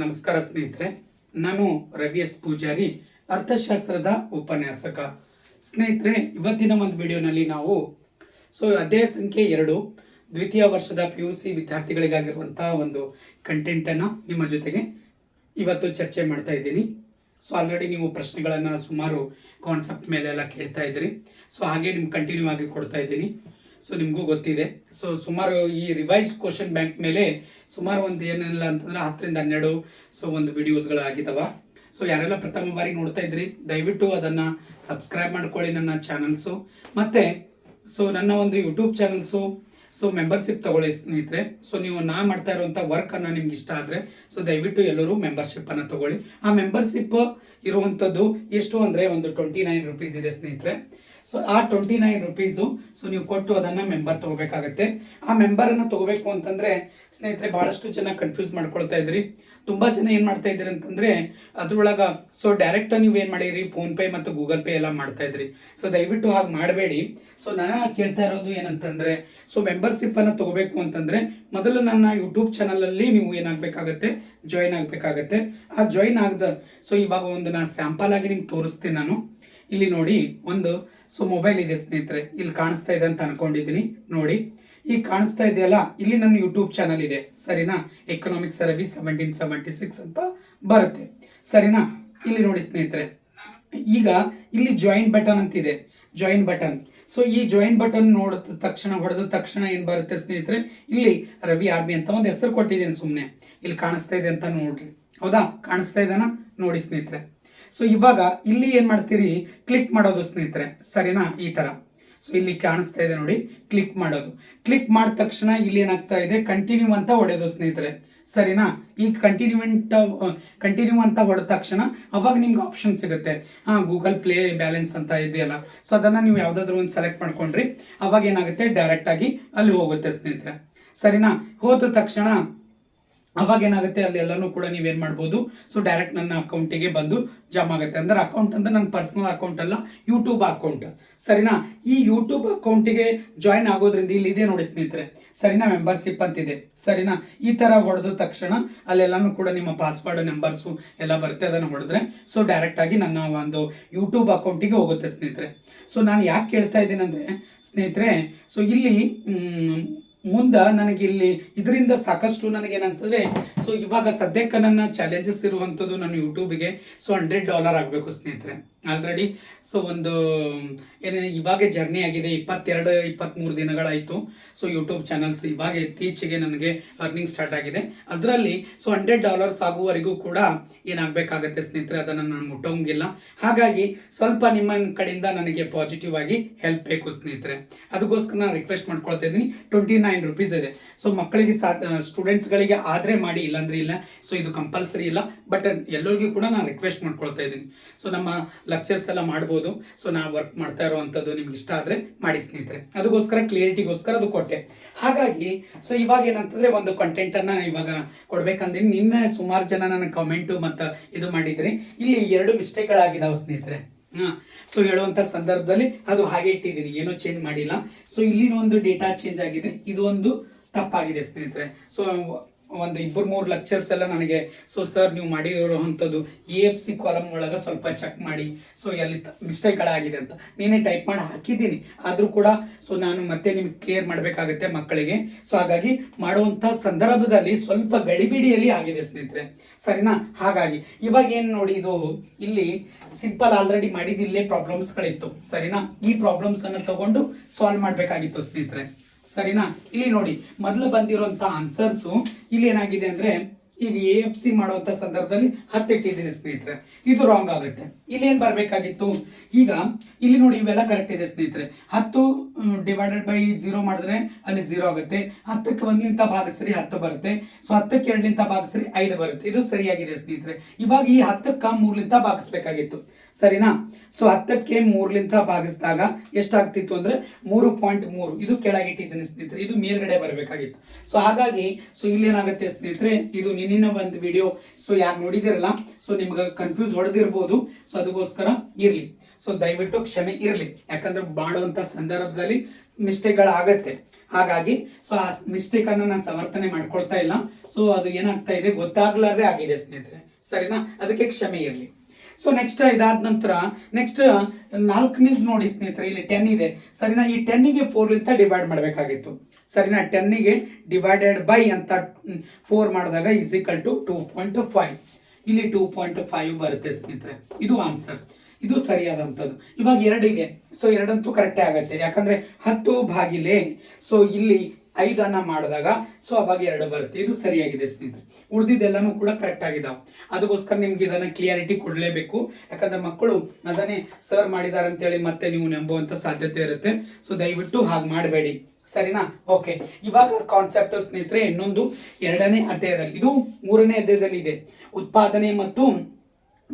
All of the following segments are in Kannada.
ನಮಸ್ಕಾರ ಸ್ನೇಹಿತರೆ, ನಾನು ರವಿ ಎಸ್ ಪೂಜಾರಿ, ಅರ್ಥಶಾಸ್ತ್ರದ ಉಪನ್ಯಾಸಕ. ಸ್ನೇಹಿತರೆ, ಇವತ್ತಿನ ಒಂದು ವಿಡಿಯೋನಲ್ಲಿ ನಾವು, ಸೊ ಅಧ್ಯಾಯ ಸಂಖ್ಯೆ ಎರಡು, ದ್ವಿತೀಯ ವರ್ಷದ ಪಿ ಯು ಸಿ ವಿದ್ಯಾರ್ಥಿಗಳಿಗಾಗಿರುವಂತಹ ಒಂದು ಕಂಟೆಂಟನ್ನು ನಿಮ್ಮ ಜೊತೆಗೆ ಇವತ್ತು ಚರ್ಚೆ ಮಾಡ್ತಾ ಇದ್ದೀನಿ. ಸೊ ಆಲ್ರೆಡಿ ನೀವು ಪ್ರಶ್ನೆಗಳನ್ನು ಸುಮಾರು ಕಾನ್ಸೆಪ್ಟ್ ಮೇಲೆಲ್ಲ ಕೇಳ್ತಾ ಇದ್ದೀರಿ. ಸೊ ಹಾಗೆ ನಿಮ್ಗೆ ಕಂಟಿನ್ಯೂ ಆಗಿ ಕೊಡ್ತಾ ಇದ್ದೀನಿ. ಸೊ ನಿಮಗೂ ಗೊತ್ತಿದೆ. ಸೊ ಸುಮಾರು ಈ ರಿವೈಸ್ ಕ್ವಶನ್ ಬ್ಯಾಂಕ್ ಮೇಲೆ ಸುಮಾರು ಒಂದು ಏನಿಲ್ಲ ಅಂತಂದ್ರೆ ಹತ್ತರಿಂದ ಹನ್ನೆರಡು ಸೊ ಒಂದು ವಿಡಿಯೋಸ್ಗಳಾಗಿದ್ದಾವ ಸೊ ಯಾರೆಲ್ಲ ಪ್ರಥಮ ಬಾರಿ ನೋಡ್ತಾ ಇದ್ರಿ, ದಯವಿಟ್ಟು ಅದನ್ನ ಸಬ್ಸ್ಕ್ರೈಬ್ ಮಾಡ್ಕೊಳ್ಳಿ ನನ್ನ ಚಾನಲ್ಸು ಮತ್ತೆ ಸೊ ನನ್ನ ಒಂದು ಯೂಟ್ಯೂಬ್ ಚಾನಲ್ಸು ಸೊ ಮೆಂಬರ್ಶಿಪ್ ತಗೊಳ್ಳಿ ಸ್ನೇಹಿತರೆ. ಸೊ ನೀವು ನಾ ಮಾಡ್ತಾ ಇರುವಂಥ ವರ್ಕ್ ಅನ್ನ ನಿಮ್ಗೆ ಇಷ್ಟ ಆದರೆ ಸೊ ದಯವಿಟ್ಟು ಎಲ್ಲರೂ ಮೆಂಬರ್ಶಿಪ್ಪನ್ನು ತಗೊಳ್ಳಿ. ಆ ಮೆಂಬರ್ಶಿಪ್ ಇರುವಂಥದ್ದು ಎಷ್ಟು ಅಂದರೆ ಒಂದು ಟ್ವೆಂಟಿ ನೈನ್ ರುಪೀಸ್ ಇದೆ ಸ್ನೇಹಿತರೆ. ಸೊ ಆ ಟ್ವೆಂಟಿ ನೈನ್ ರುಪೀಸು ಸೊ ನೀವು ಕೊಟ್ಟು ಅದನ್ನ ಮೆಂಬರ್ ತಗೋಬೇಕಾಗತ್ತೆ. ಆ ಮೆಂಬರನ್ನು ತಗೋಬೇಕು ಅಂತಂದ್ರೆ, ಸ್ನೇಹಿತರೆ, ಬಹಳಷ್ಟು ಜನ ಕನ್ಫ್ಯೂಸ್ ಮಾಡ್ಕೊಳ್ತಾ ಇದ್ರಿ. ತುಂಬಾ ಜನ ಏನು ಮಾಡ್ತಾ ಇದ್ರಿ ಅಂತಂದ್ರೆ, ಅದ್ರೊಳಗ ಸೊ ಡೈರೆಕ್ಟ್ ನೀವು ಏನು ಮಾಡಿರಿ? ಫೋನ್ ಪೇ ಮತ್ತು ಗೂಗಲ್ ಪೇ ಎಲ್ಲ ಮಾಡ್ತಾ ಇದ್ರಿ. ಸೊ ದಯವಿಟ್ಟು ಹಾಗೆ ಮಾಡಬೇಡಿ. ಸೊ ನಾನು ಕೇಳ್ತಾ ಇರೋದು ಏನಂತಂದ್ರೆ ಸೊ ಮೆಂಬರ್ಶಿಪ್ಪನ್ನು ತಗೋಬೇಕು ಅಂತಂದ್ರೆ, ಮೊದಲು ನನ್ನ ಯೂಟ್ಯೂಬ್ ಚಾನಲಲ್ಲಿ ನೀವು ಏನಾಗಬೇಕಾಗತ್ತೆ? ಜಾಯ್ನ್ ಆಗಬೇಕಾಗತ್ತೆ. ಆ ಜಾಯಿನ್ ಆಗದ ಸೊ ಇವಾಗ ಒಂದು ನಾ ಸ್ಯಾಂಪಲ್ ಆಗಿ ನಿಮ್ಗೆ ತೋರಿಸ್ತೀನಿ ನಾನು. ಇಲ್ಲಿ ನೋಡಿ, ಒಂದು, ಸೊ ಮೊಬೈಲ್ ಇದೆ ಸ್ನೇಹಿತರೆ, ಇಲ್ಲಿ ಕಾಣಿಸ್ತಾ ಇದೆ ಅಂತ ಅನ್ಕೊಂಡಿದ್ದೀನಿ, ನೋಡಿ. ಈ ಕಾಣಿಸ್ತಾ ಇದೆಯಲ್ಲ, ಇಲ್ಲಿ ನನ್ನ ಯೂಟ್ಯೂಬ್ ಚಾನಲ್ ಇದೆ. ಸರಿನಾ? Economic service seventeen seventy six ಅಂತ ಬರುತ್ತೆ. ಸರಿನಾ? ಇಲ್ಲಿ ನೋಡಿ ಸ್ನೇಹಿತರೆ. ಈಗ ಇಲ್ಲಿ ಜಾಯಿನ್ ಬಟನ್ ಅಂತಿದೆ. ಜಾಯಿನ್ ಬಟನ್ ಸೊ ಈ ಜಾಯಿನ್ ಬಟನ್ ನೋಡಿದ ತಕ್ಷಣ, ಹೊಡೆದ ತಕ್ಷಣ ಏನು ಬರುತ್ತೆ ಸ್ನೇಹಿತರೆ? ಇಲ್ಲಿ ರವಿ ಆರ್ಮಿ ಅಂತ ಒಂದು ಹೆಸರು ಕೊಟ್ಟಿದ್ದೀನಿ ಸುಮ್ಮನೆ ಇಲ್ಲಿ ಕಾಣಿಸ್ತಾ ಇದೆ ಅಂತ ನೋಡ್ರಿ. ಹೌದಾ? ಕಾಣಿಸ್ತಾ ಇದ್ದಾನ ನೋಡಿ ಸ್ನೇಹಿತರೆ. ಸೊ ಇವಾಗ ಇಲ್ಲಿ ಏನು ಮಾಡ್ತೀರಿ? ಕ್ಲಿಕ್ ಮಾಡೋದು ಸ್ನೇಹಿತರೆ, ಸರಿನಾ? ಈ ತರ. ಸೊ ಇಲ್ಲಿ ಕಾಣಿಸ್ತಾ ಇದೆ ನೋಡಿ ಕ್ಲಿಕ್ ಮಾಡೋದು. ಕ್ಲಿಕ್ ಮಾಡಿದ ತಕ್ಷಣ ಇಲ್ಲಿ ಏನಾಗ್ತಾ ಇದೆ? ಕಂಟಿನ್ಯೂ ಅಂತ ಹೊಡೆಯೋದು ಸ್ನೇಹಿತರೆ, ಸರಿನಾ? ಈ ಕಂಟಿನ್ಯೂಮೆಂಟ್ ಕಂಟಿನ್ಯೂ ಅಂತ ಹೊಡೆದ ತಕ್ಷಣ ಅವಾಗ ನಿಮ್ಗೆ ಆಪ್ಷನ್ ಸಿಗುತ್ತೆ. ಹಾಂ ಗೂಗಲ್ ಪ್ಲೇ ಬ್ಯಾಲೆನ್ಸ್ ಅಂತ ಇದೆಯಲ್ಲ. ಸೊ ಅದನ್ನ ನೀವು ಯಾವ್ದಾದ್ರು ಒಂದು ಸೆಲೆಕ್ಟ್ ಮಾಡ್ಕೊಂಡ್ರಿ, ಅವಾಗ ಏನಾಗುತ್ತೆ? ಡೈರೆಕ್ಟ್ ಆಗಿ ಅಲ್ಲಿ ಹೋಗುತ್ತೆ ಸ್ನೇಹಿತರೆ. ಸರಿನಾ? ಹೋದ ತಕ್ಷಣ ಅವಾಗ ಏನಾಗುತ್ತೆ ಅಲ್ಲಿ ಎಲ್ಲಾನು ಕೂಡ ನೀವೇನು ಮಾಡ್ಬೋದು? ಸೊ ಡೈರೆಕ್ಟ್ ನನ್ನ ಅಕೌಂಟಿಗೆ ಬಂದು ಜಮಾ ಆಗುತ್ತೆ. ಅಂದ್ರೆ ಅಕೌಂಟ್ ಅಂದ್ರೆ ನನ್ನ ಪರ್ಸನಲ್ ಅಕೌಂಟ್ ಅಲ್ಲ ಯೂಟ್ಯೂಬ್ ಅಕೌಂಟ್ ಸರಿನಾ? ಈ ಯೂಟ್ಯೂಬ್ ಅಕೌಂಟಿಗೆ ಜಾಯಿನ್ ಆಗೋದ್ರಿಂದ ಇಲ್ಲಿ ಇದೆ ನೋಡಿ ಸ್ನೇಹಿತರೆ. ಸರಿನಾ? ಮೆಂಬರ್ಶಿಪ್ ಅಂತಿದೆ. ಸರಿನಾ? ಈ ತರ ಹೊಡೆದ ತಕ್ಷಣ ಅಲ್ಲೆಲ್ಲಾನು ಕೂಡ ನಿಮ್ಮ ಪಾಸ್ವರ್ಡ್ ನಂಬರ್ಸು ಎಲ್ಲ ಬರುತ್ತೆ. ಅದನ್ನು ಹೊಡೆದ್ರೆ ಸೊ ಡೈರೆಕ್ಟ್ ಆಗಿ ನನ್ನ ಒಂದು ಯೂಟ್ಯೂಬ್ ಅಕೌಂಟಿಗೆ ಹೋಗುತ್ತೆ ಸ್ನೇಹಿತರೆ. ಸೊ ನಾನು ಯಾಕೆ ಕೇಳ್ತಾ ಇದ್ದೀನಿ ಸ್ನೇಹಿತರೆ ಸೊ ಇಲ್ಲಿ ಮುಂದ ನನಗೆ ಇಲ್ಲಿ ಇದರಿಂದ ಸಾಕಷ್ಟು ನನಗೇನಂತಂದ್ರೆ ಸೊ ಇವಾಗ ಸದ್ಯಕ್ಕೆ ನನ್ನ ಚಾಲೆಂಜಸ್ ಇರುವಂಥದ್ದು ನನ್ನ ಯೂಟ್ಯೂಬ್ಗೆ ಸೊ ಹಂಡ್ರೆಡ್ ಡಾಲರ್ ಆಗಬೇಕು ಸ್ನೇಹಿತರೆ. ಆಲ್ರೆಡಿ ಸೊ ಒಂದು, ಏನೇ, ಇವಾಗೆ ಜರ್ನಿ ಆಗಿದೆ. ಇಪ್ಪತ್ತೆರಡು ಇಪ್ಪತ್ತ್ಮೂರು ದಿನಗಳಾಯಿತು. ಸೊ ಯೂಟ್ಯೂಬ್ ಚಾನಲ್ಸ್ ಇವಾಗ ಇತ್ತೀಚೆಗೆ ನನಗೆ ಅರ್ನಿಂಗ್ ಸ್ಟಾರ್ಟ್ ಆಗಿದೆ. ಅದರಲ್ಲಿ ಸೊ ಹಂಡ್ರೆಡ್ ಡಾಲರ್ಸ್ ಆಗುವವರೆಗೂ ಕೂಡ ಏನಾಗಬೇಕಾಗತ್ತೆ ಸ್ನೇಹಿತರೆ, ಅದನ್ನು ನಾನು ಮುಟ್ಟೋಂಗಿಲ್ಲ. ಹಾಗಾಗಿ, ಸ್ವಲ್ಪ ನಿಮ್ಮ ಕಡೆಯಿಂದ ನನಗೆ ಪಾಸಿಟಿವ್ ಆಗಿ ಹೆಲ್ಪ್ ಬೇಕು ಸ್ನೇಹಿತರೆ. ಅದಕ್ಕೋಸ್ಕರ ನಾನು ರಿಕ್ವೆಸ್ಟ್ ಮಾಡ್ಕೊಳ್ತಾ ಇದ್ದೀನಿ. ಟ್ವೆಂಟಿ ನೈನ್ ರುಪೀಸ್ ಇದೆ. ಸೊ ಮಕ್ಕಳಿಗೆ ಸಾ ಸ್ಟೂಡೆಂಟ್ಸ್ಗಳಿಗೆ ಆದರೆ ಮಾಡಿ, ಇಲ್ಲಾಂದ್ರೆ ಇಲ್ಲ. ಸೊ ಇದು ಕಂಪಲ್ಸರಿ ಇಲ್ಲ. ಬಟ್ ಎಲ್ಲರಿಗೂ ಕೂಡ ನಾನು ರಿಕ್ವೆಸ್ಟ್ ಮಾಡ್ಕೊಳ್ತಾ ಇದ್ದೀನಿ. ಸೊ ನಮ್ಮ ಲೆಕ್ಚರ್ಸ್ ಎಲ್ಲ ಮಾಡ್ಬೋದು. ಸೊ ನಾವು ವರ್ಕ್ ಮಾಡ್ತಾ ಇರುವಂಥದ್ದು ನಿಮ್ಗೆ ಇಷ್ಟ ಆದರೆ ಮಾಡಿ ಸ್ನೇಹಿತರೆ. ಅದಕ್ಕೋಸ್ಕರ ಕ್ಲಿಯರಿಟಿಗೋಸ್ಕರ ಅದು ಕೊಟ್ಟೆ. ಹಾಗಾಗಿ ಸೊ ಇವಾಗ ಏನಂತಂದ್ರೆ ಒಂದು ಕಂಟೆಂಟ್ ಅನ್ನ ಇವಾಗ ಕೊಡ್ಬೇಕಂದ್ರೆ ನಿನ್ನೆ ಸುಮಾರು ಜನ ನನಗೆ ಕಮೆಂಟು ಮತ್ತು ಇದು ಮಾಡಿದ್ರಿ. ಇಲ್ಲಿ ಎರಡು ಮಿಸ್ಟೇಕ್ಗಳಾಗಿದ್ದಾವೆ ಸ್ನೇಹಿತರೆ. ಹಾ ಸೊ ಹೇಳುವಂತ ಸಂದರ್ಭದಲ್ಲಿ ಅದು ಹಾಗೆ ಇಟ್ಟಿದ್ದೀನಿ. ಏನೂ ಚೇಂಜ್ ಮಾಡಿಲ್ಲ. ಸೊ ಇಲ್ಲಿನ ಒಂದು ಡೇಟಾ ಚೇಂಜ್ ಆಗಿದೆ. ಇದು ಒಂದು ತಪ್ಪಾಗಿದೆ ಸ್ನೇಹಿತರೆ. ಸೊ ಒಂದು ಇಬ್ಬರು ಮೂರು ಲೆಕ್ಚರ್ಸ್ ಎಲ್ಲ ನನಗೆ. ಸೊ ಸರ್ ನೀವು ಮಾಡಿರುವಂಥದ್ದು ಎ ಎಫ್ ಸಿ ಕಾಲಮ್ ಒಳಗೆ ಸ್ವಲ್ಪ ಚೆಕ್ ಮಾಡಿ. ಸೊ ಎಲ್ಲಿ ಮಿಸ್ಟೇಕ್ಗಳಾಗಿದೆ ಅಂತ. ನೀನೇ ಟೈಪ್ ಮಾಡಿ ಹಾಕಿದ್ದೀನಿ. ಆದರೂ ಕೂಡ ಸೊ ನಾನು ಮತ್ತೆ ನಿಮ್ಗೆ ಕ್ಲಿಯರ್ ಮಾಡಬೇಕಾಗುತ್ತೆ ಮಕ್ಕಳಿಗೆ. ಸೊ ಹಾಗಾಗಿ ಮಾಡುವಂಥ ಸಂದರ್ಭದಲ್ಲಿ ಸ್ವಲ್ಪ ಗಡಿಬಿಡಿಯಲ್ಲಿ ಆಗಿದೆ ಸ್ನೇಹಿತರೆ. ಸರಿನಾ? ಹಾಗಾಗಿ, ಇವಾಗ ಏನು ನೋಡಿ ಇದು? ಇಲ್ಲಿ ಸಿಂಪಲ್ ಆಲ್ರೆಡಿ ಮಾಡಿದ ಇಲ್ಲೇ ಪ್ರಾಬ್ಲಮ್ಸ್ಗಳಿತ್ತು ಸರಿನಾ? ಈ ಪ್ರಾಬ್ಲಮ್ಸನ್ನು ತಗೊಂಡು ಸಾಲ್ವ್ ಮಾಡಬೇಕಾಗಿತ್ತು ಸ್ನೇಹಿತರೆ. ಸರಿನಾ? ಇಲ್ಲಿ ನೋಡಿ ಮೊದಲು ಬಂದಿರುವಂತ ಆನ್ಸರ್ಸು ಇಲ್ಲಿ ಏನಾಗಿದೆ ಅಂದ್ರೆ ಈಗ ಎ ಎಫ್ ಸಿ ಮಾಡುವಂತ ಸಂದರ್ಭದಲ್ಲಿ ಹತ್ತಿಟ್ಟಿದ್ದೀನಿ ಸ್ನೇಹಿತರೆ. ಇದು ರಾಂಗ್ ಆಗುತ್ತೆ. ಇಲ್ಲಿ ಏನ್ ಬರಬೇಕಾಗಿತ್ತು? ಈಗ ಇಲ್ಲಿ ನೋಡಿ ಇವೆಲ್ಲ ಕರೆಕ್ಟ್ ಇದೆ ಸ್ನೇಹಿತರೆ. ಹತ್ತು ಡಿವೈಡೆಡ್ ಬೈ ಜೀರೋ ಮಾಡಿದ್ರೆ ಅಲ್ಲಿ ಜೀರೋ ಆಗುತ್ತೆ. ಹತ್ತಕ್ಕೆ ಒಂದ್ಲಿಂತ ಭಾಗಿಸ್ರಿ ಹತ್ತು ಬರುತ್ತೆ. ಸೊ ಹತ್ತಕ್ಕೆ ಎರಡ್ಲಿಂತ ಭಾಗಿಸ್ರಿ ಐದು ಬರುತ್ತೆ. ಇದು ಸರಿಯಾಗಿದೆ ಸ್ನೇಹಿತರೆ. ಇವಾಗ ಈ ಹತ್ತಕ್ಕ ಮೂರ್ಲಿಂತ ಭಾಗಿಸ್ಬೇಕಾಗಿತ್ತು. ಸರಿನಾ? ಸೊ ಹತ್ತಕ್ಕೆ ಮೂರ್ಲಿಂತ ಭಾಗಿಸಿದಾಗ ಎಷ್ಟಾಗ್ತಿತ್ತು ಅಂದ್ರೆ ಮೂರು ಪಾಯಿಂಟ್ ಮೂರು. ಇದು ಕೆಳಗಿಟ್ಟಿದ್ದೀನಿ ಸ್ನೇಹಿತರೆ. ಇದು ಮೇಲ್ಗಡೆ ಬರಬೇಕಾಗಿತ್ತು. ಸೊ ಹಾಗಾಗಿ ಸೊ ಇಲ್ಲಿ ಏನಾಗುತ್ತೆ ಸ್ನೇಹಿತರೆ? ಇದು ನಿನ್ನಿನ ಒಂದು ವಿಡಿಯೋ ಸೊ ಯಾರು ನೋಡಿದಿರಲ್ಲ ಸೊ ನಿಮ್ಗೆ ಕನ್ಫ್ಯೂಸ್ ಹೊಡೆದಿರ್ಬೋದು. ಸೊ ಅದಕ್ಕೋಸ್ಕರ ಇರ್ಲಿ. ಸೊ ದಯವಿಟ್ಟು ಕ್ಷಮೆ ಇರಲಿ. ಯಾಕಂದ್ರೆ ಮಾಡುವಂತ ಸಂದರ್ಭದಲ್ಲಿ ಮಿಸ್ಟೇಕ್ಗಳಾಗತ್ತೆ ಹಾಗಾಗಿ ಸೊ ಆ ಮಿಸ್ಟೇಕ್ ಅನ್ನ ನಾನು ಸಮರ್ಥನೆ ಮಾಡ್ಕೊಳ್ತಾ ಇಲ್ಲ. ಸೊ ಅದು ಏನಾಗ್ತಾ ಇದೆ? ಗೊತ್ತಾಗ್ಲಾರ್ದೆ ಆಗಿದೆ, ಸ್ನೇಹಿತರೆ. ಸರಿನಾ? ಅದಕ್ಕೆ ಕ್ಷಮೆ ಇರಲಿ. ಸೊ ನೆಕ್ಸ್ಟ್ ಇದಾದ ನಂತರ ನೆಕ್ಸ್ಟ್ ನಾಲ್ಕನೇದು ನೋಡಿ, ಸ್ನೇಹಿತರೆ, ಇಲ್ಲಿ ಟೆನ್ ಇದೆ. ಸರಿನಾ? ಈ ಟೆನ್ನಿಗೆ ಫೋರ್ ಅಂತ ಡಿವೈಡ್ ಮಾಡಬೇಕಾಗಿತ್ತು. ಸರಿನಾ ಟೆನ್ನಿಗೆ ಡಿವೈಡೆಡ್ ಬೈ ಅಂತ ಫೋರ್ ಮಾಡಿದಾಗ is equal to two point five ಇಲ್ಲಿ ಟೂ ಪಾಯಿಂಟ್ ಫೈವ್ ಬರುತ್ತೆ ಸ್ನೇಹಿತರೆ. ಇದು ಆನ್ಸರ್ ಇದು ಸರಿಯಾದಂಥದ್ದು. ಇವಾಗ ಎರಡಿಗೆ. ಸೊ ಎರಡಂತೂ ಕರೆಕ್ಟೇ ಆಗುತ್ತೆ. ಯಾಕಂದ್ರೆ ಹತ್ತು ಬಾಗಿಲೆ ಸೊ ಇಲ್ಲಿ ಐದನ್ನ ಮಾಡಿದಾಗ ಸೊ ಅವಾಗ ಎರಡು ಬರುತ್ತೆ. ಇದು ಸರಿಯಾಗಿದೆ ಸ್ನೇಹಿತರೆ. ಉಳಿದಿದ್ದೆಲ್ಲನೂ ಕೂಡ ಕರೆಕ್ಟ್ ಆಗಿದಾವೆ. ಅದಕ್ಕೋಸ್ಕರ ನಿಮ್ಗೆ ಇದನ್ನ ಕ್ಲಿಯಾರಿಟಿ ಕೊಡಲೇಬೇಕು. ಯಾಕಂದ್ರೆ ಮಕ್ಕಳು ಅದನ್ನೇ ಸರ್ ಮಾಡಿದ್ದಾರೆ ಅಂತೇಳಿ ಮತ್ತೆ ನೀವು ನಂಬುವಂತ ಸಾಧ್ಯತೆ ಇರುತ್ತೆ. ಸೊ ದಯವಿಟ್ಟು ಹಾಗೆ ಮಾಡಬೇಡಿ. ಸರಿನಾ? ಓಕೆ ಇವಾಗ ಕಾನ್ಸೆಪ್ಟ್ ಸ್ನೇಹಿತರೆ, ಇನ್ನೊಂದು ಎರಡನೇ ಅಧ್ಯಾಯದಲ್ಲಿ, ಇದು ಮೂರನೇ ಅಧ್ಯಾಯದಲ್ಲಿ ಇದೆ. ಉತ್ಪಾದನೆ ಮತ್ತು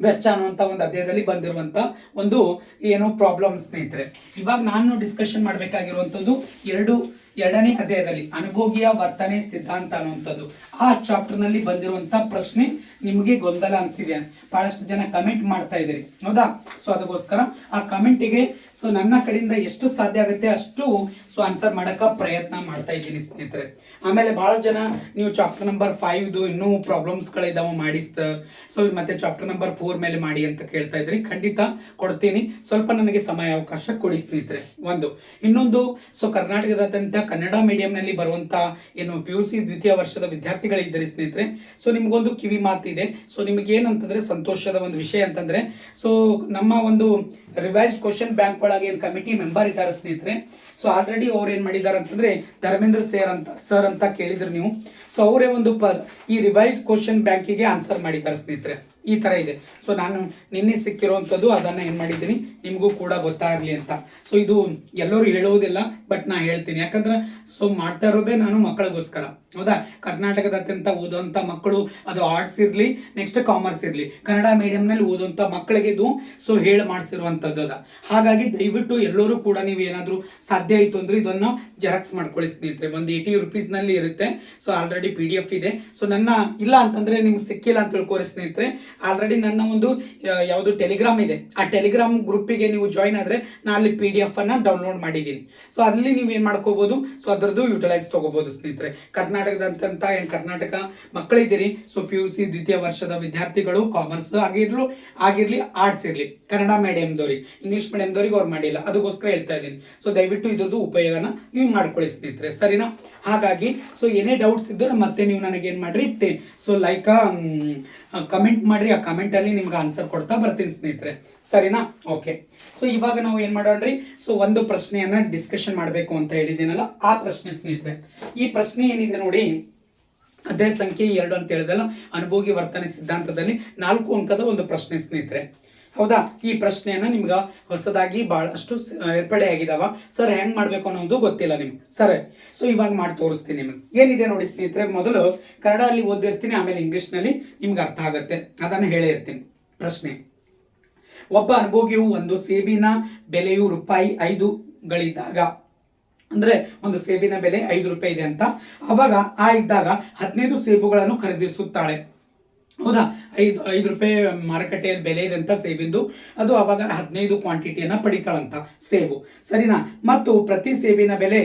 ವೆಚ್ಚ ಅನ್ನುವಂಥ ಒಂದು ಅಧ್ಯಾಯದಲ್ಲಿ ಬಂದಿರುವಂತ ಒಂದು ಏನು ಪ್ರಾಬ್ಲಮ್ ಸ್ನೇಹಿತರೆ. ಇವಾಗ ನಾನು ಡಿಸ್ಕಷನ್ ಮಾಡಬೇಕಾಗಿರುವಂಥದ್ದು ಎರಡು, ಎರಡನೇ ಅಧ್ಯಾಯದಲ್ಲಿ, ಅನುಭೋಗಿಯ ವರ್ತನೆ ಸಿದ್ಧಾಂತ ಅನ್ನುವಂಥದ್ದು. ಆ ಚಾಪ್ಟರ್ನಲ್ಲಿ ಬಂದಿರುವಂತ ಪ್ರಶ್ನೆ ನಿಮಗೆ ಗೊಂದಲ ಅನಿಸಿದೆ. ಬಹಳಷ್ಟು ಜನ ಕಮೆಂಟ್ ಮಾಡ್ತಾ ಇದ್ದೀರಿ. ಹೌದಾ? ಸೊ ಅದಕ್ಕೋಸ್ಕರ ಆ ಕಮೆಂಟಿಗೆ ಸೊ ನನ್ನ ಕಡೆಯಿಂದ ಎಷ್ಟು ಸಾಧ್ಯ ಆಗುತ್ತೆ ಅಷ್ಟು ಸೊ ಆನ್ಸರ್ ಮಾಡಕ ಪ್ರಯತ್ನ ಮಾಡ್ತಾ ಇದ್ದೀನಿ ಸ್ನೇಹಿತರೆ. ಆಮೇಲೆ ಬಹಳ ಜನ ನೀವು ಚಾಪ್ಟರ್ ನಂಬರ್ ಫೈವ್ದು ಇನ್ನೂ ಪ್ರಾಬ್ಲಮ್ಸ್ಗಳಿದ್ದಾವೆ ಮಾಡಿ ಸೊ ಮತ್ತೆ ಚಾಪ್ಟರ್ ನಂಬರ್ ಫೋರ್ ಮೇಲೆ ಮಾಡಿ ಅಂತ ಕೇಳ್ತಾ ಇದ್ರಿ. ಖಂಡಿತ ಕೊಡ್ತೀನಿ. ಸ್ವಲ್ಪ ನನಗೆ ಸಮಯ ಅವಕಾಶ ಕೊಡಿ ಸ್ನೇಹಿತರೆ. ಒಂದು. ಇನ್ನೊಂದು ಸೊ ಕರ್ನಾಟಕದಾದ್ಯಂತ ಕನ್ನಡ ಮೀಡಿಯಂನಲ್ಲಿ ಬರುವಂತ ಏನು ಪಿ ಯು ಸಿ ದ್ವಿತೀಯ ವರ್ಷದ ವಿದ್ಯಾರ್ಥಿಗಳಿದ್ದಾರೆ ಸ್ನೇಹಿತರೆ. ಸೊ ನಿಮಗೊಂದು ಕಿವಿ ಮಾತಿದೆ. ಸೊ ನಿಮಗೆ ಏನಂತಂದ್ರೆ ಸಂತೋಷದ ಒಂದು ವಿಷಯ ಅಂತಂದ್ರೆ ಸೊ ನಮ್ಮ ಒಂದು ರಿವೈಸ್ಡ್ ಕ್ವಶನ್ ಬ್ಯಾಂಕ್ ಒಳಗೆ ಏನು ಕಮಿಟಿ ಮೆಂಬರ್ ಇದ್ದಾರೆ ಸ್ನೇಹಿತರೆ. ಸೊ ಆಲ್ರೆಡಿ ಅವ್ರು ಏನ್ ಮಾಡಿದ್ದಾರೆ ಅಂತಂದ್ರೆ, ಧರ್ಮೇಂದ್ರ ಸೇರ್ ಅಂತ ಸರ್ ಅಂತ ಕೇಳಿದ್ರು ನೀವು. ಸೊ ಅವರೇ ಒಂದು ಪ, ಈ ರಿವೈಸ್ಡ್ ಕ್ವಶನ್ ಬ್ಯಾಂಕಿಗೆ ಆನ್ಸರ್ ಮಾಡಿದ್ದಾರೆ ಸ್ನೇಹಿತರೆ. ಈ ತರ ಇದೆ. ಸೊ ನಾನು ನಿನ್ನೆ ಸಿಕ್ಕಿರೋವಂಥದ್ದು ಅದನ್ನ ಏನ್ ಮಾಡಿದ್ದೀನಿ, ನಿಮಗೂ ಕೂಡ ಗೊತ್ತಾಗ್ಲಿ ಅಂತ. ಸೊ ಇದು ಎಲ್ಲರೂ ಹೇಳುವುದಿಲ್ಲ ಬಟ್ ನಾ ಹೇಳ್ತೀನಿ. ಯಾಕಂದ್ರೆ ಸೊ ಮಾಡ್ತಾ ಇರೋದೇ ನಾನು ಮಕ್ಕಳಿಗೋಸ್ಕರ. ಹೌದಾ? ಕರ್ನಾಟಕದ ಅತ್ಯಂತ ಓದುವಂತ ಮಕ್ಕಳು ಅದು ಆರ್ಟ್ಸ್ ಇರ್ಲಿ ನೆಕ್ಸ್ಟ್ ಕಾಮರ್ಸ್ ಇರ್ಲಿ. ಕನ್ನಡ ಮೀಡಿಯಂನಲ್ಲಿ ಓದುವಂತ ಮಕ್ಕಳಿಗೆ ಇದು ಸೊ ಹೇಳಿ ಮಾಡಿಸಿರುವಂತದ್ದು ಅದ. ಹಾಗಾಗಿ ದಯವಿಟ್ಟು ಎಲ್ಲರೂ ಕೂಡ ನೀವು ಏನಾದರೂ ಸಾಧ್ಯ ಆಯಿತು ಅಂದ್ರೆ ಇದನ್ನ ಜೆರಾಕ್ಸ್ ಮಾಡ್ಕೊಳ್ಳಿ ಸ್ನೇಹಿತರೆ. ಒಂದು ಏಯ್ಟಿ ರುಪೀಸ್ನಲ್ಲಿ ಇರುತ್ತೆ. ಸೊ ಆಲ್ರೆಡಿ ಪಿ ಇದೆ. ಸೊ ನನ್ನ, ಇಲ್ಲ ಅಂತಂದ್ರೆ ನಿಮ್ಗೆ ಸಿಕ್ಕಿಲ್ಲ ಅಂತ ತಿಳ್ಕೊರಿ ಸ್ನೇಹಿತರೆ. ಆಲ್ರೆಡಿ ನನ್ನ ಒಂದು ಯಾವುದು ಟೆಲಿಗ್ರಾಮ್ ಇದೆ. ಆ ಟೆಲಿಗ್ರಾಮ್ ಗ್ರೂಪಿಗೆ ನೀವು ಜಾಯಿನ್ ಆದ್ರೆ ನಾನು ಅಲ್ಲಿ ಪಿ ಡಿ ಎಫ್ ಅನ್ನ ಡೌನ್ಲೋಡ್ ಮಾಡಿದ್ದೀನಿ. ಸೊ ಅಲ್ಲಿ ನೀವು ಏನು ಮಾಡ್ಕೋಬಹುದು ಸೊ ಅದರದ್ದು ಯುಟಿಲೈಸ್ ತಗೋಬಹುದು ಸ್ನೇಹಿತರೆ. ಕರ್ನಾಟಕದಂತ ಏನು ಕರ್ನಾಟಕ ಮಕ್ಕಳಿದ್ದೀರಿ ಸೊ ಪಿ ಯು ಸಿ ದ್ವಿತೀಯ ವರ್ಷದ ವಿದ್ಯಾರ್ಥಿಗಳು ಕಾಮರ್ಸ್ ಆಗಿರ್ಲು, ಆಗಿರ್ಲಿ ಆರ್ಟ್ಸ್ ಇರಲಿ, ಕನ್ನಡ ಮೀಡಿಯಂದವ್ರಿಗೆ ಇಂಗ್ಲಿಷ್ ಮೀಡಿಯಂದವ್ರಿಗೆ ಅವ್ರು ಮಾಡಿಲ್ಲ. ಅದಕ್ಕೋಸ್ಕರ ಹೇಳ್ತಾ ಇದ್ದೀನಿ. ಸೊ ದಯವಿಟ್ಟು ಇದ್ರದ್ದು ಉಪಯೋಗನ ನೀವು ಮಾಡ್ಕೊಳ್ಳಿ ಸ್ನೇಹಿತರೆ, ಸರಿನಾ? ಹಾಗಾಗಿ ಸೊ ಏನೇ ಡೌಟ್ಸ್ ಇದ್ದರೆ ಮತ್ತೆ ನೀವು ನನಗೆ ಏನು ಮಾಡ್ರಿ ಸೊ ಲೈಕ್ ಕಮೆಂಟ್ ಮಾಡ್ರಿ, ಆ ಕಮೆಂಟ್ ಅಲ್ಲಿ ನಿಮ್ಗೆ ಆನ್ಸರ್ ಕೊಡ್ತಾ ಬರ್ತೀನಿ ಸ್ನೇಹಿತರೆ. ಸರಿನಾ? ಓಕೆ ಸೊ ಇವಾಗ ನಾವು ಏನು ಮಾಡೋಣ್ರಿ ಸೊ ಒಂದು ಪ್ರಶ್ನೆಯನ್ನ ಡಿಸ್ಕಷನ್ ಮಾಡಬೇಕು ಅಂತ ಹೇಳಿದ್ದೀನಲ್ಲ, ಆ ಪ್ರಶ್ನೆ ಸ್ನೇಹಿತರೆ. ಈ ಪ್ರಶ್ನೆ ಏನಿದೆ ನೋಡಿ, ಅದೇ ಸಂಖ್ಯೆ ಎರಡು ಅಂತ ಹೇಳಿದಲ್ಲ, ಅನುಭೋಗಿ ವರ್ತನೆ ಸಿದ್ಧಾಂತದಲ್ಲಿ ನಾಲ್ಕು ಅಂಕದ ಒಂದು ಪ್ರಶ್ನೆ ಸ್ನೇಹಿತರೆ. ಹೌದಾ? ಈ ಪ್ರಶ್ನೆಯನ್ನ ನಿಮ್ಗೆ ಹೊಸದಾಗಿ ಭಾಳಷ್ಟು ಏರ್ಪಡೆ ಆಗಿದಾವ. ಸರ್, ಹೆಂಗ್ ಮಾಡಬೇಕು ಅನ್ನೋದು ಗೊತ್ತಿಲ್ಲ ನಿಮ್ಗೆ. ಸರ್, ಸೊ ಇವಾಗ ಮಾಡಿ ತೋರಿಸ್ತೀನಿ ನಿಮಗೆ. ಏನಿದೆ ನೋಡಿ ಸ್ನೇಹಿತರೆ, ಮೊದಲು ಕನ್ನಡ ಅಲ್ಲಿ ಓದಿರ್ತೀನಿ, ಆಮೇಲೆ ಇಂಗ್ಲೀಷ್ನಲ್ಲಿ ನಿಮ್ಗೆ ಅರ್ಥ ಆಗುತ್ತೆ. ಅದನ್ನ ಹೇಳಿರ್ತೀನಿ ಪ್ರಶ್ನೆ. ಒಬ್ಬ ಅನುಭೋಗಿಯು ಒಂದು ಸೇಬಿನ ಬೆಲೆಯು ರೂಪಾಯಿ ಐದುಗಳಿದ್ದಾಗ ಅಂದ್ರೆ ಒಂದು ಸೇಬಿನ ಬೆಲೆ ಐದು ರೂಪಾಯಿ ಇದೆ ಅಂತ, ಅವಾಗ ಆ ಇದ್ದಾಗ ಹದಿನೈದು ಸೇಬುಗಳನ್ನು ಖರೀದಿಸುತ್ತಾಳೆ. ಹೌದಾ? ಐದು ಐದು ರೂಪಾಯಿ ಮಾರುಕಟ್ಟೆಯಲ್ಲಿ ಬೆಲೆ ಇದೆ ಅಂತ ಸೇಬಿಂದು, ಅದು ಅವಾಗ ಹದಿನೈದು ಕ್ವಾಂಟಿಟಿಯನ್ನ ಪಡಿತಾಳಂತ ಸೇಬು. ಸರಿನಾ? ಮತ್ತು ಪ್ರತಿ ಸೇಬಿನ ಬೆಲೆ,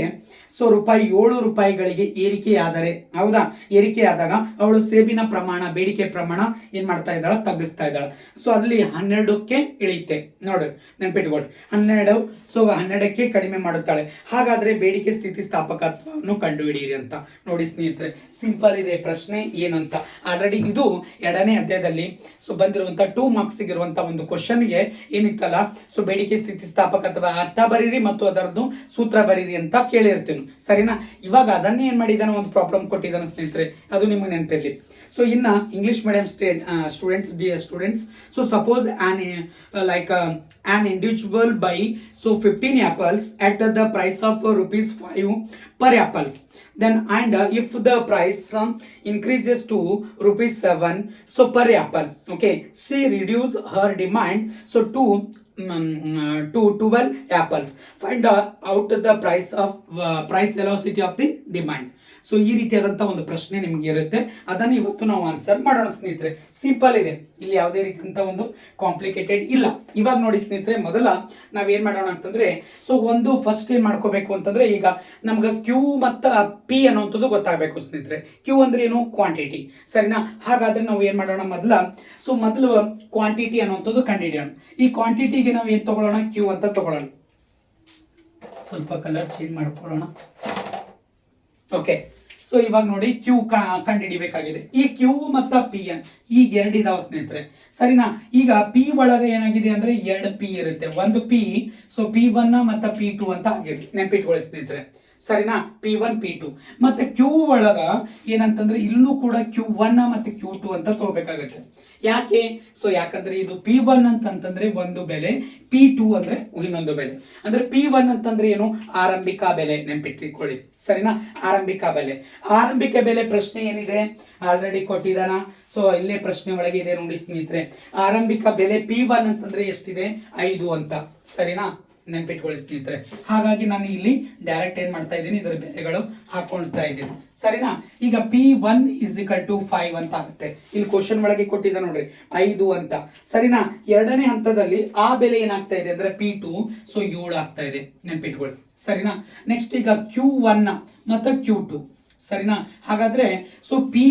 ಸೊ ರೂಪಾಯಿ ಏಳು ರೂಪಾಯಿಗಳಿಗೆ ಏರಿಕೆಯಾದರೆ, ಹೌದಾ? ಏರಿಕೆಯಾದಾಗ ಅವಳು ಸೇಬಿನ ಪ್ರಮಾಣ, ಬೇಡಿಕೆ ಪ್ರಮಾಣ ಏನು ಮಾಡ್ತಾ ಇದ್ದಾಳೆ? ತಗ್ಗಿಸ್ತಾ ಇದ್ದಾಳೆ. ಸೊ ಅಲ್ಲಿ ಹನ್ನೆರಡಕ್ಕೆ ಇಳಿಯುತ್ತೆ. ನೋಡಿ ನೆನ್ಪಿಟ್ಕೊಳ್ರಿ ಹನ್ನೆರಡು, ಸೊ ಹನ್ನೆರಡಕ್ಕೆ ಕಡಿಮೆ ಮಾಡುತ್ತಾಳೆ. ಹಾಗಾದ್ರೆ ಬೇಡಿಕೆ ಸ್ಥಿತಿ ಸ್ಥಾಪಕತ್ವವನ್ನು ಕಂಡುಹಿಡಿಯಿರಿ ಅಂತ. ನೋಡಿ ಸ್ನೇಹಿತರೆ, ಸಿಂಪಲ್ ಇದೆ ಪ್ರಶ್ನೆ ಏನಂತ ಆಲ್ರೆಡಿ ಇದು ಎರಡನೇ ಅಧ್ಯಾಯದಲ್ಲಿ ಸೊ ಬಂದಿರುವಂತ ಟೂ ಮಾರ್ಕ್ಸ್ ಇರುವಂತ ಒಂದು ಕ್ವಶನ್ಗೆ ಏನಿತ್ತಲ್ಲ? ಸೊ ಬೇಡಿಕೆ ಸ್ಥಿತಿ ಸ್ಥಾಪಕ ಅಥವಾ ಅರ್ಥ ಬರೀರಿ ಮತ್ತು ಅದರದ್ದು ಸೂತ್ರ ಬರೀರಿ ಅಂತ ಕೇಳಿರ್ತೀನಿ. ಸರಿನಾ? ಇವಾಗ ಅದನ್ನೇ ಏನ್ ಮಾಡಿದಾನೆ ಒಂದು ಪ್ರಾಬ್ಲಮ್ ಕೊಟ್ಟಿದ್ದಾನೆ ಸ್ನೇಹಿತರೆ. ಅದು ನಿಮಗೆ ನೆನಪಿರಲಿ. ಸೊ ಇನ್ನ English medium state students D students so suppose on like an individual buy so 15 apples at the price of rupees 5 per apples. Then and if the price um, increases to rupees 7 so per apple okay? She reduce her demand so to um, um, to 12 apples. Find out the price of uh, price velocity of the demand. So ಈ ರೀತಿಯಾದಂಥ ಒಂದು ಪ್ರಶ್ನೆ ನಿಮ್ಗೆ ಇರುತ್ತೆ. ಅದನ್ನ ಇವತ್ತು ನಾವು ಆನ್ಸರ್ ಮಾಡೋಣ ಸ್ನೇಹಿತರೆ. ಸಿಂಪಲ್ ಇದೆ. ಇಲ್ಲಿ ಯಾವುದೇ ರೀತಿಯಂಥ ಒಂದು ಕಾಂಪ್ಲಿಕೇಟೆಡ್ ಇಲ್ಲ. ಇವಾಗ ನೋಡಿ ಸ್ನೇಹಿತರೆ, ಮೊದಲ ನಾವೇನು ಮಾಡೋಣ ಅಂತಂದ್ರೆ ಸೊ ಒಂದು ಫಸ್ಟ್ ಏನ್ ಮಾಡ್ಕೋಬೇಕು ಅಂತಂದ್ರೆ, ಈಗ ನಮ್ಗೆ ಕ್ಯೂ ಮತ್ತು ಪಿ ಅನ್ನೋವಂಥದ್ದು ಗೊತ್ತಾಗಬೇಕು ಸ್ನೇಹಿತರೆ. ಕ್ಯೂ ಅಂದ್ರೆ ಏನು? ಕ್ವಾಂಟಿಟಿ ಸರಿನಾ? ಹಾಗಾದ್ರೆ ನಾವು ಏನು ಮಾಡೋಣ ಮೊದಲ? ಸೊ ಮೊದಲು ಕ್ವಾಂಟಿಟಿ ಅನ್ನೋಂಥದ್ದು ಕಂಡುಹಿಡಿಯೋಣ. ಈ ಕ್ವಾಂಟಿಟಿಗೆ ನಾವು ಏನು ತಗೊಳ್ಳೋಣ? ಕ್ಯೂ ಅಂತ ತಗೊಳ್ಳೋಣ. ಸ್ವಲ್ಪ ಕಲರ್ ಚೇಂಜ್ ಮಾಡ್ಕೊಳ್ಳೋಣ. ಓಕೆ ಸೊ ಇವಾಗ ನೋಡಿ ಕ್ಯೂ ಕಂಡುಹಿಡಿಬೇಕಾಗಿದೆ. ಈ ಕ್ಯೂ ಮತ್ತು ಪಿ ಈಗ ಎರಡಿದಾವ ಸ್ನೇಹಿತರೆ. ಸರಿನಾ? ಈಗ ಪಿ ಒಳಗೆ ಏನಾಗಿದೆ ಅಂದ್ರೆ ಎರಡು ಪಿ ಇರುತ್ತೆ. ಒಂದು ಪಿ ಸೊ ಪಿ ಒನ್ ಮತ್ತು ಪಿ ಟು ಅಂತ ಆಗಿದೆ ನೆನ್ಪಿಟ್ಕೊಳ್ಳಿ ಸ್ನೇಹಿತರೆ. ಸರಿನಾ? ಪಿ ಒನ್ ಪಿ ಟು ಮತ್ತೆ ಕ್ಯೂ ಒಳಗ ಏನಂತಂದ್ರೆ ಇಲ್ಲೂ ಕೂಡ ಕ್ಯೂ ಒನ್ ಮತ್ತೆ ಕ್ಯೂ ಟು ಅಂತ ತಗೋಬೇಕಾಗತ್ತೆ. ಯಾಕೆ? ಸೊ ಯಾಕಂದ್ರೆ ಇದು ಪಿ ಒನ್ ಅಂತಂತಂದ್ರೆ ಒಂದು ಬೆಲೆ ಪಿ ಟು ಅಂದ್ರೆ ಇನ್ನೊಂದು ಬೆಲೆ. ಅಂದ್ರೆ ಪಿ ಒನ್ ಅಂತಂದ್ರೆ ಏನು? ಆರಂಭಿಕ ಬೆಲೆ ನೆನ್ಪಿಟ್ಕೊಳ್ಳಿ. ಸರಿನಾ? ಆರಂಭಿಕ ಬೆಲೆ. ಆರಂಭಿಕ ಬೆಲೆ ಪ್ರಶ್ನೆ ಏನಿದೆ? ಆಲ್ರೆಡಿ ಕೊಟ್ಟಿದಾನ ಸೊ ಇಲ್ಲೇ ಪ್ರಶ್ನೆ ಒಳಗೆ ಇದೆ ನೋಡಿ ಸ್ನೇಹಿತರೆ. ಆರಂಭಿಕ ಬೆಲೆ ಪಿ ಒನ್ ಅಂತಂದ್ರೆ ಎಷ್ಟಿದೆ? ಐದು ಅಂತ. ಸರಿನಾ? ನೆನ್ಪಿಟ್ಕೊಳ್ಳಿ ಸ್ನೇಹಿತರೆ ಹಾಗಾಗಿ ನಾನು ಇಲ್ಲಿ ಡೈರೆಕ್ಟ್ ಏನ್ ಮಾಡ್ತಾ ಇದ್ದೀನಿ, ಇದರ ಬೆಲೆಗಳು ಹಾಕೊಳ್ತಾ ಇದ್ದೀನಿ. ಸರಿನಾ? ಈಗ P one is equal to five ಅಂತ ಆಗುತ್ತೆ. ಇಲ್ಲಿ ಕ್ವಶನ್ ಒಳಗೆ ಕೊಟ್ಟಿದೆ ನೋಡ್ರಿ, ಐದು ಅಂತ. ಸರಿನಾ? ಎರಡನೇ ಹಂತದಲ್ಲಿ ಆ ಬೆಲೆ ಏನಾಗ್ತಾ ಇದೆ ಅಂದ್ರೆ ಪಿ ಟು ಸೊ ಏಳು ಆಗ್ತಾ ಇದೆ. ನೆನ್ಪಿಟ್ಕೊಳ್ಳಿ ಸರಿನಾ? ನೆಕ್ಸ್ಟ್ ಈಗ ಕ್ಯೂ ಒನ್ ಮತ್ತು ಕ್ಯೂ ಟು ಸರಿನಾ? ಹಾಗಾದ್ರೆ ಸೊ ಪಿ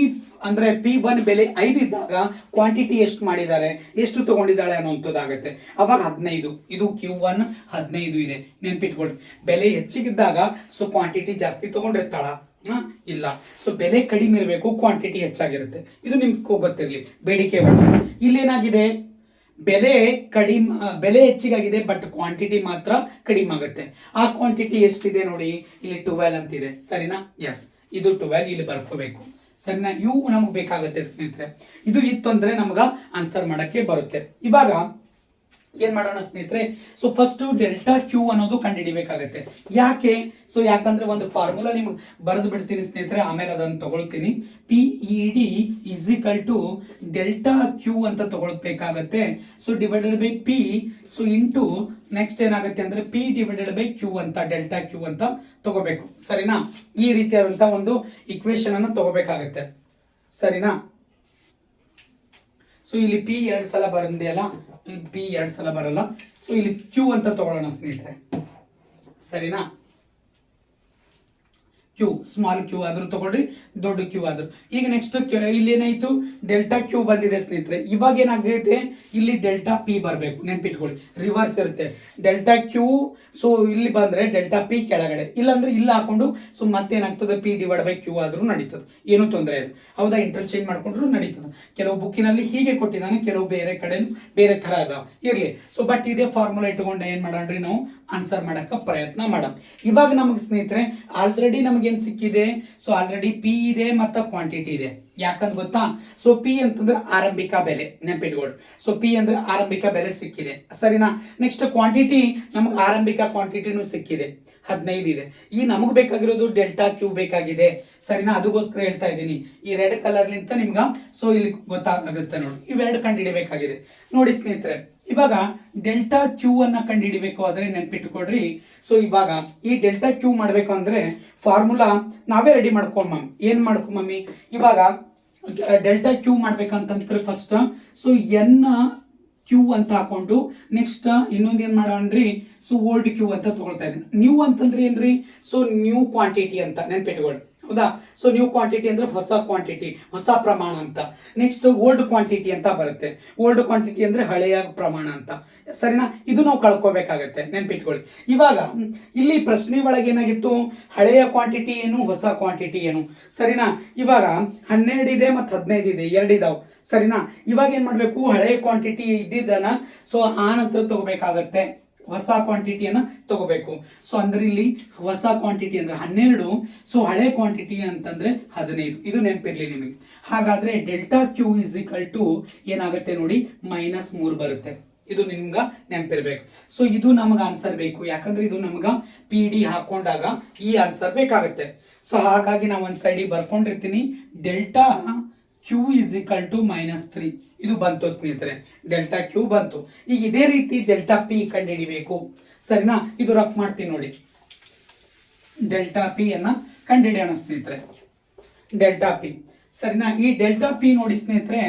ಅಂದ್ರೆ ಪಿ ಒನ್ ಬೆಲೆ ಐದು ಇದ್ದಾಗ ಕ್ವಾಂಟಿಟಿ ಎಷ್ಟು ಮಾಡಿದ್ದಾರೆ? ಎಷ್ಟು ತಗೊಂಡಿದ್ದಾಳೆ ಅನ್ನುವಂಥದ್ದಾಗತ್ತೆ ಅವಾಗ ಹದಿನೈದು. ಇದು ಕ್ಯೂ ಒನ್ ಹದಿನೈದು ಇದೆ. ನೆನ್ಪಿಟ್ಕೊಳ್ಳಿ ಬೆಲೆ ಹೆಚ್ಚಿಗಿದ್ದಾಗ ಸೊ ಕ್ವಾಂಟಿಟಿ ಜಾಸ್ತಿ ತಗೊಂಡಿರ್ತಾಳ? ಇಲ್ಲ. ಸೊ ಬೆಲೆ ಕಡಿಮೆ ಇರಬೇಕು ಕ್ವಾಂಟಿಟಿ ಹೆಚ್ಚಾಗಿರುತ್ತೆ. ಇದು ನಿಮ್ಗೆ ಗೊತ್ತಿರಲಿ. ಬೇಡಿಕೆ ಇಲ್ಲೇನಾಗಿದೆ? ಬೆಲೆ ಕಡಿಮೆ ಬೆಲೆ ಹೆಚ್ಚಿಗಾಗಿದೆ ಬಟ್ ಕ್ವಾಂಟಿಟಿ ಮಾತ್ರ ಕಡಿಮೆ ಆಗುತ್ತೆ. ಆ ಕ್ವಾಂಟಿಟಿ ಎಷ್ಟಿದೆ ನೋಡಿ? ಇಲ್ಲಿ ಟುವೆಲ್ ಅಂತಿದೆ. ಸರಿನಾ? ಎಸ್ ಇದು ಟ್ವೆಲ್ ಇಲ್ಲಿ ಬರ್ಕೋಬೇಕು. ಸರಿನಾ? ಇವು ನಮಗೆ ಬೇಕಾಗುತ್ತೆ ಸ್ನೇಹಿತರೆ. ಇದು ಇತ್ತು ಅಂದರೆ ನಮಗ ಆನ್ಸರ್ ಮಾಡಕ್ಕೆ ಬರುತ್ತೆ. ಇವಾಗ ಏನ್ ಮಾಡೋಣ ಸ್ನೇಹಿತರೆ? ಸೊ ಫಸ್ಟ್ ಡೆಲ್ಟಾ ಕ್ಯೂ ಅನ್ನೋದು ಕಂಡುಹಿಡಿಬೇಕಾಗತ್ತೆ. ಯಾಕೆ? ಸೊ ಯಾಕಂದ್ರೆ ಒಂದು ಫಾರ್ಮುಲಾ ನಿಮ್ಗೆ ಬರೆದು ಬಿಡ್ತೀನಿ ಸ್ನೇಹಿತರೆ, ಆಮೇಲೆ ಅದನ್ನು ತಗೊಳ್ತೀನಿ. P E D is equal to delta Q ಅಂತ ತಗೊಳ್ಬೇಕಾಗತ್ತೆ. So divided by P so into next ಏನಾಗುತ್ತೆ ಅಂದ್ರೆ ಪಿ ಡಿವೈಡೆಡ್ ಬೈ ಕ್ಯೂ ಅಂತ ಡೆಲ್ಟಾ ಕ್ಯೂ ಅಂತ ತಗೋಬೇಕು. ಸರಿನಾ? ಈ ರೀತಿಯಾದಂತ ಒಂದು ಇಕ್ವೇಶನ್ ಅನ್ನು ತಗೋಬೇಕಾಗತ್ತೆ. ಸರಿನಾ? ಸೊ ಇಲ್ಲಿ ಪಿ ಎರಡು ಸಲ ಬಂದೆಯಲ್ಲ ಪಿ ಎರಡು ಸಲ ಬರಲ್ಲ. ಸೊ ಇಲ್ಲಿ ಕ್ಯೂ ಅಂತ ತಗೊಳ್ಳೋಣ ಸ್ನೇಹಿತರೆ. ಸರಿನಾ? ಕ್ಯೂ ಸ್ಮಾಲ್ ಕ್ಯೂ ಆದ್ರೂ ತಗೊಳ್ರಿ, ದೊಡ್ಡ ಕ್ಯೂ ಆದ್ರು. ಈಗ ನೆಕ್ಸ್ಟ್ ಇಲ್ಲಿ ಏನಾಯ್ತು ಡೆಲ್ಟಾ ಕ್ಯೂ ಬಂದಿದೆ ಸ್ನೇಹಿತರೆ. ಇವಾಗ ಏನಾಗೈತೆ ಇಲ್ಲಿ ಡೆಲ್ಟಾ ಪಿ ಬರಬೇಕು. ನೆನ್ಪಿಟ್ಕೊಳ್ಳಿ. ರಿವರ್ಸ್ ಇರುತ್ತೆ. ಡೆಲ್ಟಾ ಕ್ಯೂ ಸೊ ಇಲ್ಲಿ ಬಂದ್ರೆ ಡೆಲ್ಟಾ ಪಿ ಕೆಳಗಡೆ. ಇಲ್ಲಾಂದ್ರೆ ಇಲ್ಲಿ ಹಾಕೊಂಡು ಸೊ ಮತ್ತೇನಾಗ್ತದೆ? ಪಿ ಡಿವೈಡ್ ಬೈ ಕ್ಯೂ ಆದ್ರೂ ನಡೀತದೆ. ಏನು ತೊಂದರೆ ಇಲ್ಲ. ಹೌದಾ? ಇಂಟರ್ಚೇಂಜ್ ಮಾಡ್ಕೊಂಡ್ರು ನಡೀತದೆ. ಕೆಲವು ಬುಕ್ಕಿನಲ್ಲಿ ಹೀಗೆ ಕೊಟ್ಟಿದ್ದಾನೆ, ಕೆಲವು ಬೇರೆ ಕಡೆ ಬೇರೆ ತರ ಅದಾವ ಇರ್ಲಿ. ಸೊ ಬಟ್ ಇದೇ ಫಾರ್ಮುಲಾ ಇಟ್ಕೊಂಡು ಏನ್ ಮಾಡೋಣ್ರಿ ನಾವು? ಆನ್ಸರ್ ಮಾಡಕ್ಕೆ ಪ್ರಯತ್ನ ಮಾಡೋಣ ಇವಾಗ ನಮಗೆ ಸ್ನೇಹಿತರೆ ಆಲ್ರೆಡಿ ನಮಗೇನು ಸಿಕ್ಕಿದೆ? ಸೊ ಆಲ್ರೆಡಿ ಪಿ ಇದೆ ಮತ್ತು ಕ್ವಾಂಟಿಟಿ ಇದೆ. ಯಾಕಂದ್ ಗೊತ್ತಾ? ಸೊ ಪಿ ಅಂತಂದ್ರೆ ಆರಂಭಿಕ ಬೆಲೆ ನೆನಪಿಟ್ಕೊಳ್ಳಿ ಸೊ ಪಿ ಅಂದ್ರೆ ಆರಂಭಿಕ ಬೆಲೆ ಸಿಕ್ಕಿದೆ. ಸರಿನಾ? ನೆಕ್ಸ್ಟ್ ಕ್ವಾಂಟಿಟಿ ನಮಗೆ ಆರಂಭಿಕ ಕ್ವಾಂಟಿಟಿನೂ ಸಿಕ್ಕಿದೆ. ಹದಿನೈದು ಇದೆ. ಈ ನಮಗೆ ಬೇಕಾಗಿರೋದು ಡೆಲ್ಟಾ ಕ್ಯೂ ಬೇಕಾಗಿದೆ. ಸರಿನಾ? ಅದಕ್ಕೋಸ್ಕರ ಹೇಳ್ತಾ ಇದ್ದೀನಿ. ಈ ರೆಡ್ ಕಲರ್ಲಿಂತ ನಿಮ್ಗೆ ಸೊ ಇಲ್ಲಿ ಗೊತ್ತಾಗುತ್ತೆ ನೋಡಿ. ಇವೆರಡು ಕಂಡುಹಿಡಿಬೇಕಾಗಿದೆ ನೋಡಿ ಸ್ನೇಹಿತರೆ ಇವಾಗ ಡೆಲ್ಟಾ ಕ್ಯೂ ಅನ್ನ ಕಂಡುಹಿಡಿಬೇಕು ಆದರೆ ನೆನ್ಪಿಟ್ಟುಕೊಡ್ರಿ ಸೊ ಇವಾಗ ಈ ಡೆಲ್ಟಾ ಕ್ಯೂ ಮಾಡಬೇಕು ಅಂದ್ರೆ ಫಾರ್ಮುಲಾ ನಾವೇ ರೆಡಿ ಮಾಡ್ಕೋಮಾ ಏನು ಮಾಡ್ಕೋ ಮಾಡ್ಕೊಂಬಮ್ಮಿ ಇವಾಗ ಡೆಲ್ಟಾ ಕ್ಯೂ ಮಾಡ್ಬೇಕಂತಂದ್ರೆ ಫಸ್ಟ್ ಸೊ ಎನ್ ಕ್ಯೂ ಅಂತ ಹಾಕೊಂಡು ನೆಕ್ಸ್ಟ್ ಇನ್ನೊಂದು ಏನು ಮಾಡೋಣ್ರಿ? ಸೊ ಓಲ್ಡ್ ಕ್ಯೂ ಅಂತ ತಗೊಳ್ತಾ ಇದ್ದೀನಿ. ನ್ಯೂ ಅಂತಂದ್ರೆ ಏನ್ರಿ? ಸೊ ನ್ಯೂ ಕ್ವಾಂಟಿಟಿ ಅಂತ ನೆನ್ಪಿಟ್ಕೊಳ್ಳಿ ಹೌದಾ? ಸೊ ನ್ಯೂ ಕ್ವಾಂಟಿಟಿ ಅಂದ್ರೆ ಹೊಸ ಕ್ವಾಂಟಿಟಿ ಹೊಸ ಪ್ರಮಾಣ ಅಂತ. ನೆಕ್ಸ್ಟ್ ಓಲ್ಡ್ ಕ್ವಾಂಟಿಟಿ ಅಂತ ಬರುತ್ತೆ. ಓಲ್ಡ್ ಕ್ವಾಂಟಿಟಿ ಅಂದ್ರೆ ಹಳೆಯ ಪ್ರಮಾಣ ಅಂತ. ಸರಿನಾ? ಇದು ನಾವು ಕಳ್ಕೊಬೇಕಾಗತ್ತೆ. ನೆನ್ಪಿಟ್ಕೊಳ್ಳಿ. ಇವಾಗ, ಇಲ್ಲಿ ಪ್ರಶ್ನೆ ಒಳಗೆ ಏನಾಗಿತ್ತು? ಹಳೆಯ ಕ್ವಾಂಟಿಟಿ ಏನು, ಹೊಸ ಕ್ವಾಂಟಿಟಿ ಏನು? ಸರಿನಾ? ಇವಾಗ, ಹನ್ನೆರಡು ಇದೆ ಮತ್ತು ಹದಿನೈದು ಇದೆ. ಎರಡು ಇದಾವೆ. ಸರಿನಾ? ಇವಾಗ ಏನು ಮಾಡಬೇಕು? ಹಳೆಯ ಕ್ವಾಂಟಿಟಿ ಇದ್ದಿದ್ದನ್ನು ಸೊ ಆ ನಂತರ ತಗೋಬೇಕಾಗತ್ತೆ. ಹೊಸ ಕ್ವಾಂಟಿಟಿಯನ್ನ ತಗೋಬೇಕು. ಸೊ ಅಂದ್ರೆ ಇಲ್ಲಿ ಹೊಸ ಕ್ವಾಂಟಿಟಿ ಅಂದ್ರೆ ಹನ್ನೆರಡು ಸೊ ಹಳೆ ಕ್ವಾಂಟಿಟಿ ಅಂತಂದ್ರೆ ಹದಿನೈದು. ಇದು ನೆನಪಿರ್ಲಿ ನಿಮಗೆ. ಹಾಗಾದ್ರೆ delta Q is equal to ಏನಾಗುತ್ತೆ ನೋಡಿ? ಮೈನಸ್ ಮೂರು ಬರುತ್ತೆ. ಇದು ನಿಮ್ಗ ನೆನಪಿರ್ಬೇಕು. ಸೊ ಇದು ನಮ್ಗೆ ಆನ್ಸರ್ ಬೇಕು. ಯಾಕಂದ್ರೆ ಇದು ನಮ್ಗ ಪಿ ಡಿ ಹಾಕೊಂಡಾಗ ಈ ಆನ್ಸರ್ ಬೇಕಾಗುತ್ತೆ. ಸೊ ಹಾಗಾಗಿ ನಾವು ಒಂದ್ ಸೈಡಿಗೆ ಬರ್ಕೊಂಡಿರ್ತೀನಿ. Delta Q is equal to minus three ಇದು ಬಂತು ಸ್ನೇಹಿತರೆ. ಡೆಲ್ಟಾ ಕ್ಯೂ ಬಂತು. ಈಗ ಇದೇ ರೀತಿ ಡೆಲ್ಟಾ ಪಿ ಕಂಡುಹಿಡಿಬೇಕು. ಸರಿನಾ? ಇದು ರಫ್ ಮಾಡ್ತೀನಿ ನೋಡಿ. ಡೆಲ್ಟಾ ಪಿ ಅನ್ನ ಕಂಡುಹಿಡಿಯೋಣ ಸ್ನೇಹಿತರೆ. ಡೆಲ್ಟಾ ಪಿ ಸರಿನಾ? ಈ ಡೆಲ್ಟಾ ಪಿ ನೋಡಿ ಸ್ನೇಹಿತರೆ,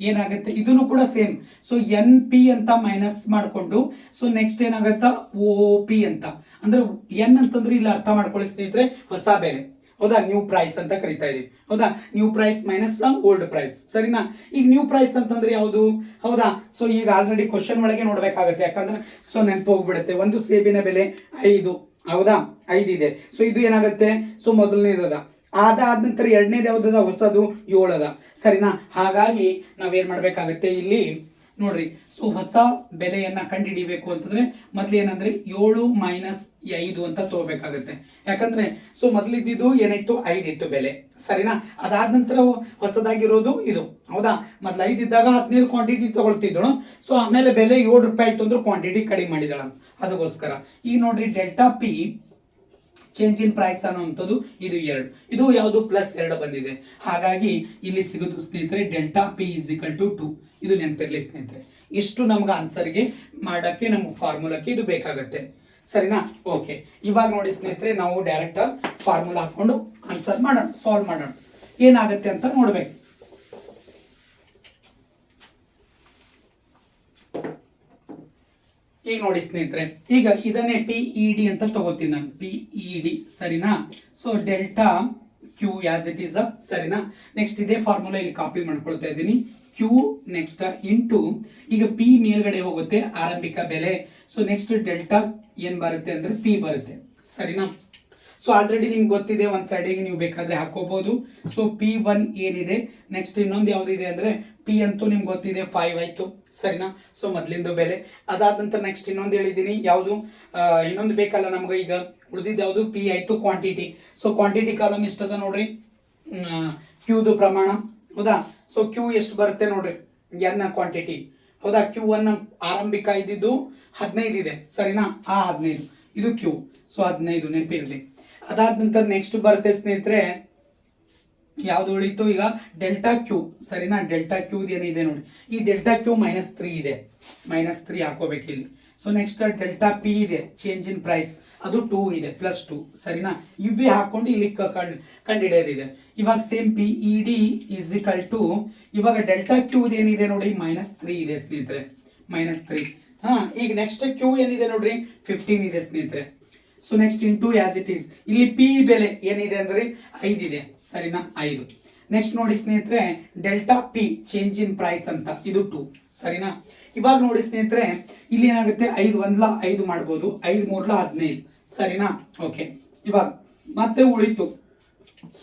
ಏನಾಗುತ್ತೆ? ಇದನ್ನು ಕೂಡ ಸೇಮ್ ಸೊ ಎನ್ ಪಿ ಅಂತ ಮೈನಸ್ ಮಾಡಿಕೊಂಡು ಸೊ ನೆಕ್ಸ್ಟ್ ಏನಾಗುತ್ತಾ? ಓ ಪಿ ಅಂತ. ಅಂದ್ರೆ ಎನ್ ಅಂತಂದ್ರೆ ಇಲ್ಲಿ, ಅರ್ಥ ಮಾಡ್ಕೊಳ್ಳಿ ಸ್ನೇಹಿತರೆ. ಹೊಸ ಬೆಲೆ. ಹೌದಾ? ನ್ಯೂ ಪ್ರೈಸ್ ಅಂತ ಕರಿತಾ ಇದೀವಿ ಹೌದಾ? New price minus old price ಸರಿನಾ? ಈಗ ನ್ಯೂ ಪ್ರೈಸ್ ಅಂತಂದ್ರೆ ಯಾವುದು? ಹೌದಾ? ಸೊ ಈಗ ಆಲ್ರೆಡಿ ಕ್ವಶನ್ ಒಳಗೆ ನೋಡ್ಬೇಕಾಗತ್ತೆ. ಯಾಕಂದ್ರೆ ಸೊ ನೆನಪು ಹೋಗ್ಬಿಡುತ್ತೆ ಒಂದು ಸೇಬಿನ ಬೆಲೆ ಐದು. ಹೌದಾ? ಐದು ಇದೆ. ಸೊ ಇದು ಏನಾಗುತ್ತೆ? ಸೊ ಮೊದಲನೇದದ. ಅದಾದ ನಂತರ ಎರಡನೇದು ಯಾವ್ದದ? ಹೊಸದು, ಏಳದ. ಸರಿನಾ? ಹಾಗಾಗಿ ನಾವೇನ್ ಮಾಡ್ಬೇಕಾಗತ್ತೆ? ಇಲ್ಲಿ ನೋಡ್ರಿ, ಸೊ ಹೊಸ ಬೆಲೆಯನ್ನ ಕಂಡುಹಿಡಿಬೇಕು ಅಂತಂದ್ರೆ ಮೊದ್ಲು ಏನಂದ್ರೆ ಏಳು ಮೈನಸ್ ಐದು ಅಂತ ತಗೋಬೇಕಾಗತ್ತೆ. ಯಾಕಂದ್ರೆ, ಸೊ ಮೊದಲಿದ್ದು ಏನಿತ್ತು? ಐದಿತ್ತು ಬೆಲೆ. ಸರಿನಾ? ಅದಾದ ನಂತರ ಹೊಸದಾಗಿರೋದು ಇದು. ಹೌದಾ? ಮೊದ್ಲು ಐದು ಇದ್ದಾಗ ಹದಿನೈದು ಕ್ವಾಂಟಿಟಿ ತಗೊಳ್ತಿದ್ದಳು ಸೊ ಆಮೇಲೆ ಬೆಲೆ ಏಳು ರೂಪಾಯಿ ಇತ್ತು ಅಂದ್ರೆ ಕ್ವಾಂಟಿಟಿ ಕಡಿಮೆ ಮಾಡಿದಳ ಅದಕ್ಕೋಸ್ಕರ. ಈಗ ನೋಡ್ರಿ, delta P change in price ಅನ್ನುವಂಥದ್ದು ಇದು ಎರಡು. ಇದು ಯಾವುದು? ಪ್ಲಸ್ ಎರಡು ಬಂದಿದೆ. ಹಾಗಾಗಿ ಇಲ್ಲಿ ಸಿಗೋದು ಸ್ನೇಹಿತರೆ delta P is to two ಇದು ನೆನಪಿರ್ಲಿ ಸ್ನೇಹಿತರೆ. ಇಷ್ಟು ನಮ್ಗೆ ಆನ್ಸರ್ಗೆ ಮಾಡಕ್ಕೆ, ನಮ್ಮ ಫಾರ್ಮುಲಾಕ್ಕೆ ಇದು ಬೇಕಾಗತ್ತೆ. ಸರಿನಾ? ಓಕೆ ಇವಾಗ ನೋಡಿ ಸ್ನೇಹಿತರೆ, ನಾವು ಡೈರೆಕ್ಟ್ ಫಾರ್ಮುಲಾ ಹಾಕೊಂಡು ಆನ್ಸರ್ ಮಾಡೋಣ ಸಾಲ್ವ್ ಮಾಡೋಣ. ಏನಾಗುತ್ತೆ ಅಂತ ನೋಡ್ಬೇಕು. ಈಗ ನೋಡಿ ಸ್ನೇಹಿತರೆ, ಈಗ ಇದನ್ನೇ ಪಿ ಇ ಡಿ ಅಂತ ತಗೋತೀನಿ ನಾನು. ಪಿ ಇ ಡಿ ಸರಿನಾ? So delta Q as it is ಸರಿನಾ? ನೆಕ್ಸ್ಟ್ ಇದೇ ಫಾರ್ಮುಲಾ ಇಲ್ಲಿ ಕಾಪಿ ಮಾಡ್ಕೊಳ್ತಾ ಇದ್ದೀನಿ. ಕ್ಯೂ ನೆಕ್ಸ್ಟ್ ಇಂಟು ಈಗ ಪಿ ಮೇಲ್ಗಡೆ ಹೋಗುತ್ತೆ ಆರಂಭಿಕ ಬೆಲೆ. ಸೊ ನೆಕ್ಸ್ಟ್ ಡೆಲ್ಟಾ ಏನ್ ಬರುತ್ತೆ ಅಂದ್ರೆ ಪಿ ಬರುತ್ತೆ. ಸರಿನಾ? ಸೊ ಆಲ್ರೆಡಿ ನಿಮ್ಗೆ ಗೊತ್ತಿದೆ, ಒಂದು ಸೈಡಿಗೆ ನೀವು ಬೇಕಾದ್ರೆ ಹಾಕೋಬಹುದು ಸೊ ಪಿ ಒನ್ ಏನಿದೆ? ನೆಕ್ಸ್ಟ್ ಇನ್ನೊಂದು ಯಾವುದಿದೆ ಅಂದ್ರೆ ಪಿ ಅಂತೂ ನಿಮ್ಗೆ ಗೊತ್ತಿದೆ ಫೈವ್ ಆಯಿತು. ಸರಿನಾ? ಸೊ ಮೊದಲಿಂದು ಬೆಲೆ. ಅದಾದ ನಂತರ ನೆಕ್ಸ್ಟ್ ಇನ್ನೊಂದು ಹೇಳಿದ್ದೀನಿ ಯಾವುದು? ಇನ್ನೊಂದು ಬೇಕಲ್ಲ ನಮ್ಗೆ ಈಗ. ಉಳಿದಿದ್ದು ಯಾವುದು? ಪಿ ಆಯಿತು ಕ್ವಾಂಟಿಟಿ ಸೊ ಕ್ವಾಂಟಿಟಿ ಕಾಲಮ್ ಎಷ್ಟದ ನೋಡ್ರಿ? ಕ್ಯೂದು ಪ್ರಮಾಣ. ಹೌದಾ? ಸೊ ಕ್ಯೂ ಎಷ್ಟು ಬರುತ್ತೆ ನೋಡ್ರಿ? ಎನ್ನ ಕ್ವಾಂಟಿಟಿ ಹೌದಾ? ಕ್ಯೂ ಒನ್ ಆರಂಭಿಕ ಇದ್ದಿದ್ದು ಹದಿನೈದು ಇದೆ. ಸರಿನಾ? ಆ ಹದಿನೈದು. ಇದು ಕ್ಯೂ ಸೊ ಹದಿನೈದು ನೆನಪಿರ್ಲಿ. ಅದಾದ ನಂತರ ನೆಕ್ಸ್ಟ್ ಬರುತ್ತೆ ಸ್ನೇಹಿತರೆ ಯಾವ್ದು ಉಳಿತು ಈಗ? Delta Q. ಸರಿನಾ? ಡೆಲ್ಟಾ ಕ್ಯೂ ಏನಿದೆ ನೋಡಿ. ಈ ಡೆಲ್ಟಾ ಕ್ಯೂ ಮೈನಸ್ ತ್ರೀ ಇದೆ. ಮೈನಸ್ ತ್ರೀ ಹಾಕೋಬೇಕು ಇಲ್ಲಿ. ಸೊ ನೆಕ್ಸ್ಟ್ ಡೆಲ್ಟಾ ಪಿ ಇದೆ. ಚೇಂಜ್ ಇನ್ ಪ್ರೈಸ್ ಅದು ಟೂ ಇದೆ ಪ್ಲಸ್ ಟೂ ಸರಿನಾ? ಇವೇ ಹಾಕೊಂಡು ಇಲ್ಲಿ ಕಂಡು ಕಂಡುಹಿಡಿಯೋದಿದೆ ಇವಾಗ same P E D is equal to ಇವಾಗ ಡೆಲ್ಟಾ ಕ್ಯೂ ಏನಿದೆ ನೋಡಿ? ಮೈನಸ್ ತ್ರೀ ಇದೆ ಸ್ನೇಹಿತರೆ. ಮೈನಸ್ ತ್ರೀ ಹಾ, ಈಗ ನೆಕ್ಸ್ಟ್ ಕ್ಯೂ ಏನಿದೆ ನೋಡ್ರಿ? ಫಿಫ್ಟೀನ್ ಇದೆ ಸ್ನೇಹಿತರೆ. So next into as it is ಇಲ್ಲಿ ಪಿ ಬೆಲೆ ಏನಿದೆ ಅಂದರೆ ಐದಿದೆ. ಸರಿನಾ? ಐದು. ನೆಕ್ಸ್ಟ್ ನೋಡಿ ಸ್ನೇಹಿತರೆ, delta P change in price ಅಂತ. ಇದು ಟು ಸರಿನಾ? ಇವಾಗ ನೋಡಿ ಸ್ನೇಹಿತರೆ, ಇಲ್ಲಿ ಏನಾಗುತ್ತೆ? ಐದು ಒಂದ್ಲ ಐದು ಮಾಡ್ಬೋದು. ಐದು ಮೂರ್ಲ ಹದಿನೈದು. ಸರಿನಾ? ಓಕೆ ಇವಾಗ ಮತ್ತೆ ಉಳಿತು.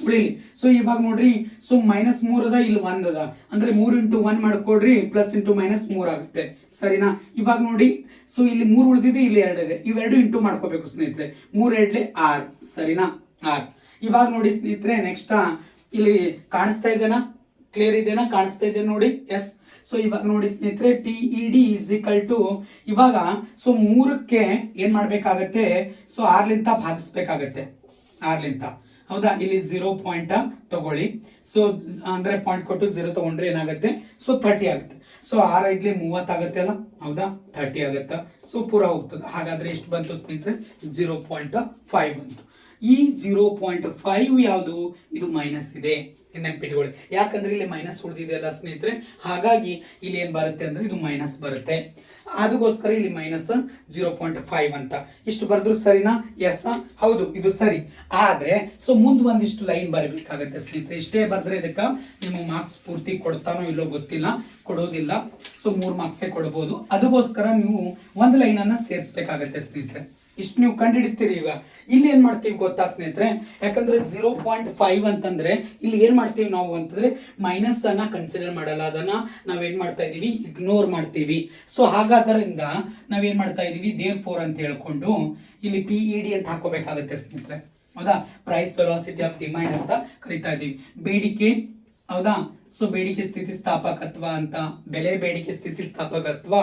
ಉಳಿಲಿ ಸೊ ಇವಾಗ ನೋಡ್ರಿ ಸೊ ಮೈನಸ್ ಮೂರ್ ಅದ, ಇಲ್ಲಿ ಒಂದ್ ಅದ. ಅಂದ್ರೆ ಮೂರ್ ಇಂಟು ಒನ್ ಮಾಡ್ಕೊಡ್ರಿ ಪ್ಲಸ್ ಇಂಟು ಮೈನಸ್ ಮೂರ್ ಆಗುತ್ತೆ. ಸರಿನಾ? ಇವಾಗ ನೋಡಿ ಸೊ ಇಲ್ಲಿ ಮೂರ್ ಉಳಿದಿದೆ ಇಲ್ಲಿ ಎರಡು ಇದೆ. ಇವೆರಡು ಇಂಟು ಮಾಡ್ಕೋಬೇಕು ಸ್ನೇಹಿತರೆ. ಮೂರ್ ಎರಡ್ಲೆ ಆರ್. ಸರಿನಾ? ಆರ್. ಇವಾಗ ನೋಡಿ ಸ್ನೇಹಿತರೆ ನೆಕ್ಸ್ಟ್ ಇಲ್ಲಿ ಕಾಣಿಸ್ತಾ ಇದೇನಾ? ಕ್ಲಿಯರ್ ಇದೆನಾ? ಕಾಣಿಸ್ತಾ ಇದೆ ನೋಡಿ. ಎಸ್ ಸೊ ಇವಾಗ ನೋಡಿ ಸ್ನೇಹಿತರೆ P E D is equal to ಇವಾಗ ಸೊ ಮೂರಕ್ಕೆ ಏನ್ ಮಾಡ್ಬೇಕಾಗತ್ತೆ? ಸೊ ಆರ್ಲಿಂತ ಭಾಗಿಸ್ಬೇಕಾಗತ್ತೆ. ಆರ್ಲಿಂತ. ಹೌದಾ? ಇಲ್ಲಿ ಜೀರೋ ಪಾಯಿಂಟ್ ತಗೊಳ್ಳಿ. ಸೊ ಅಂದ್ರೆ ಪಾಯಿಂಟ್ ಕೊಟ್ಟು ಝೀರೋ ತಗೊಂಡ್ರೆ ಏನಾಗುತ್ತೆ? ಸೊ ಥರ್ಟಿ ಆಗುತ್ತೆ. ಸೊ ಆರ್ ಐದ್ಲಿ ಮೂವತ್ತಾಗತ್ತೆ ಅಲ್ಲ? ಹೌದಾ? ಥರ್ಟಿ ಆಗುತ್ತೆ. ಸೊ ಪೂರ ಹೋಗ್ತದೆ. ಹಾಗಾದ್ರೆ ಎಷ್ಟು ಬಂತು ಸ್ನೇಹಿತರೆ? ಜೀರೋ ಪಾಯಿಂಟ್ ಫೈವ್ ಬಂತು. ಈ ಜೀರೋ ಪಾಯಿಂಟ್ ಫೈವ್ ಯಾವುದು? ಇದು ಮೈನಸ್ ಇದೆ. ನೆನ್ಪಿಟ್ಕೊಳ್ಳಿ. ಯಾಕಂದ್ರೆ ಇಲ್ಲಿ ಮೈನಸ್ ಉಳಿದಿದೆ ಅಲ್ಲ ಸ್ನೇಹಿತರೆ? ಹಾಗಾಗಿ ಇಲ್ಲಿ ಏನ್ ಬರುತ್ತೆ ಅಂದ್ರೆ ಇದು ಮೈನಸ್ ಬರುತ್ತೆ. ಅದಕ್ಕೋಸ್ಕರ ಇಲ್ಲಿ ಮೈನಸ್ ಜೀರೋ ಪಾಯಿಂಟ್ ಫೈವ್ ಅಂತ. ಇಷ್ಟು ಬರೆದ್ರು ಸರಿನಾ? ಎಸ್ ಹೌದು, ಇದು ಸರಿ. ಆದ್ರೆ ಸೊ ಮುಂದ್ ಒಂದಿಷ್ಟು ಲೈನ್ ಬರಬೇಕಾಗತ್ತೆ ಸ್ನೇಹಿತರೆ. ಇಷ್ಟೇ ಬರೆದ್ರೆ ಇದಕ್ಕೆ ನಿಮ್ಗೆ ಮಾರ್ಕ್ಸ್ ಪೂರ್ತಿ ಕೊಡ್ತಾನೋ ಇಲ್ಲೋ ಗೊತ್ತಿಲ್ಲ. ಕೊಡೋದಿಲ್ಲ. ಸೊ ಮೂರ್ ಮಾರ್ಕ್ಸೇ ಕೊಡ್ಬೋದು. ಅದಕ್ಕೋಸ್ಕರ ನೀವು ಒಂದು ಲೈನ್ ಅನ್ನ ಸೇರಿಸ್ಬೇಕಾಗತ್ತೆ ಸ್ನೇಹಿತರೆ. ಇಷ್ಟು ನೀವು ಕಂಡುಹಿಡಿತೀರಿ ಈಗ. ಇಲ್ಲಿ ಏನು ಮಾಡ್ತೀವಿ ಗೊತ್ತಾ ಸ್ನೇಹಿತರೆ? ಯಾಕಂದ್ರೆ ಜೀರೋ ಪಾಯಿಂಟ್ ಫೈವ್ ಅಂತಂದ್ರೆ ಇಲ್ಲಿ ಏನು ಮಾಡ್ತೀವಿ ನಾವು ಅಂತಂದ್ರೆ ಮೈನಸ್ ಅನ್ನ ಕನ್ಸಿಡರ್ ಮಾಡಲ್ಲ. ಅದನ್ನ ನಾವೇನು ಮಾಡ್ತಾ ಇದೀವಿ? ಇಗ್ನೋರ್ ಮಾಡ್ತೀವಿ. ಸೊ ಹಾಗಾದ್ರಿಂದ ನಾವೇನು ಮಾಡ್ತಾ ಇದೀವಿ? ದೇವ್ ಫೋರ್ ಅಂತ ಹೇಳ್ಕೊಂಡು ಇಲ್ಲಿ ಪಿ ಇ ಡಿ ಅಂತ ಹಾಕೋಬೇಕಾಗುತ್ತೆ ಸ್ನೇಹಿತರೆ. ಹೌದಾ? ಪ್ರೈಸ್ ವೆಲಾಸಿಟಿ ಆಫ್ ಡಿಮ್ಯಾಂಡ್ ಅಂತ ಕರಿತಾ ಇದ್ದೀವಿ ಬೇಡಿಕೆ ಹೌದಾ? ಸೊ ಬೇಡಿಕೆ ಸ್ಥಿತಿಸ್ಥಾಪಕತ್ವ ಅಂತ, ಬೆಲೆ ಬೇಡಿಕೆ ಸ್ಥಿತಿಸ್ಥಾಪಕತ್ವ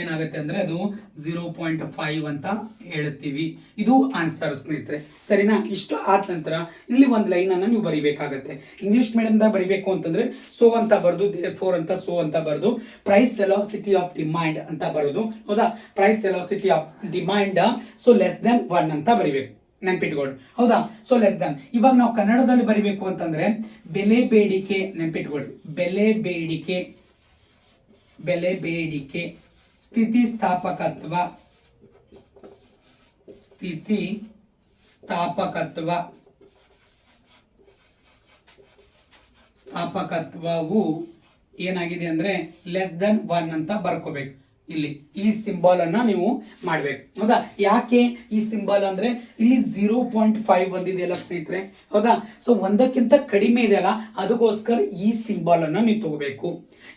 ಏನಾಗುತ್ತೆ ಅಂದ್ರೆ ಅದು ಝೀರೋ ಪಾಯಿಂಟ್ ಫೈವ್ ಅಂತ ಹೇಳ್ತೀವಿ ಇದು ಆನ್ಸರ್ ಸ್ನೇಹಿತರೆ. ಸರಿನಾ? ಇಷ್ಟು ಆದ ನಂತರ ಇಲ್ಲಿ ಒಂದು ಲೈನ್ ಅನ್ನ ನೀವು ಬರಿಬೇಕಾಗತ್ತೆ. ಇಂಗ್ಲಿಷ್ ಮೀಡಿಯಂದ ಬರಿಬೇಕು ಅಂತಂದ್ರೆ ಸೋ ಅಂತ ಬರೆದು ಫೋರ್ ಅಂತ ಸೋ ಅಂತ ಬರೆದು ಪ್ರೈಸ್ ಸೆಲಾಸಿಟಿ ಆಫ್ ಡಿಮ್ಯಾಂಡ್ ಅಂತ ಬರೋದು, ಹೌದಾ? Price elasticity of demand so less than one ಅಂತ ಬರಿಬೇಕು. ನೆನ್ಪಿಟ್ಕೊಳ್ಳಿ. ಹೌದಾ? ಸೊ ಲೆಸ್ ದನ್ ಇವಾಗ ನಾವು ಕನ್ನಡದಲ್ಲಿ ಬರಿಬೇಕು ಅಂತಂದ್ರೆ ಬೆಲೆ ಬೇಡಿಕೆ ನೆನ್ಪಿಟ್ಕೊಳ್ಳಿ. ಬೆಲೆ ಬೇಡಿಕೆ ಬೆಲೆ ಬೇಡಿಕೆ, ಸ್ಥಿತಿ ಸ್ಥಾಪಕತ್ವ ಸ್ಥಿತಿ ಸ್ಥಾಪಕತ್ವ, ಸ್ಥಾಪಕತ್ವವು ಏನಾಗಿದೆ ಅಂದ್ರೆ ಲೆಸ್ ದನ್ ಒನ್ ಅಂತ ಬರ್ಕೋಬೇಕು. ಇಲ್ಲಿ ಈ ಸಿಂಬಲ್ ಅನ್ನ ನೀವು ಮಾಡ್ಬೇಕು. ಹೌದಾ? ಯಾಕೆ ಈ ಸಿಂಬಲ್ ಅಂದ್ರೆ ಇಲ್ಲಿ ಜೀರೋ ಪಾಯಿಂಟ್ ಫೈವ್ ಬಂದಿದೆಯಲ್ಲ ಸ್ನೇಹಿತರೆ. ಹೌದಾ? ಸೊ ಒಂದಕ್ಕಿಂತ ಕಡಿಮೆ ಇದೆಯಲ್ಲ ಅದಕ್ಕೋಸ್ಕರ ಈ ಸಿಂಬಲ್ ಅನ್ನ ನೀವು ತಗೋಬೇಕು.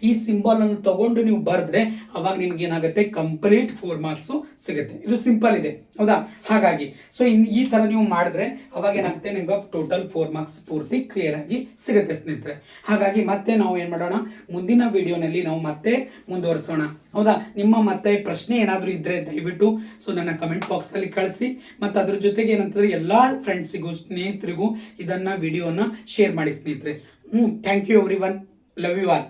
ಈ ಸಿಂಬಲ್ ಅನ್ನು ತಗೊಂಡು ನೀವು ಬರೆದ್ರೆ ಅವಾಗ ನಿಮ್ಗೆ ಏನಾಗುತ್ತೆ? ಕಂಪ್ಲೀಟ್ ಫೋರ್ ಮಾರ್ಕ್ಸ್ ಸಿಗುತ್ತೆ. ಇದು ಸಿಂಪಲ್ ಇದೆ. ಹೌದಾ? ಹಾಗಾಗಿ ಸೊ ಈ ತರ ನೀವು ಮಾಡಿದ್ರೆ ಅವಾಗ ಏನಾಗುತ್ತೆ? ನಿಮ್ಗೆ ಟೋಟಲ್ ಫೋರ್ ಮಾರ್ಕ್ಸ್ ಪೂರ್ತಿ ಕ್ಲಿಯರ್ ಆಗಿ ಸಿಗುತ್ತೆ ಸ್ನೇಹಿತರೆ. ಹಾಗಾಗಿ ಮತ್ತೆ ನಾವು ಏನ್ ಮಾಡೋಣ? ಮುಂದಿನ ವಿಡಿಯೋನಲ್ಲಿ ನಾವು ಮತ್ತೆ ಮುಂದುವರಿಸೋಣ. ಹೌದಾ? ನಿಮ್ಮ ಮತ್ತೆ ಪ್ರಶ್ನೆ ಏನಾದರೂ ಇದ್ದರೆ ದಯವಿಟ್ಟು ಸೊ ನನ್ನ ಕಮೆಂಟ್ ಬಾಕ್ಸ್ ಅಲ್ಲಿ ಕಳಿಸಿ. ಮತ್ತು ಅದ್ರ ಜೊತೆಗೆ ಏನಂತಂದ್ರೆ ಎಲ್ಲಾ ಫ್ರೆಂಡ್ಸಿಗೂ ಸ್ನೇಹಿತರಿಗೂ ಇದನ್ನ, ವಿಡಿಯೋನ ಶೇರ್ ಮಾಡಿ ಸ್ನೇಹಿತರೆ. ಹ್ಞೂ thank you everyone love you all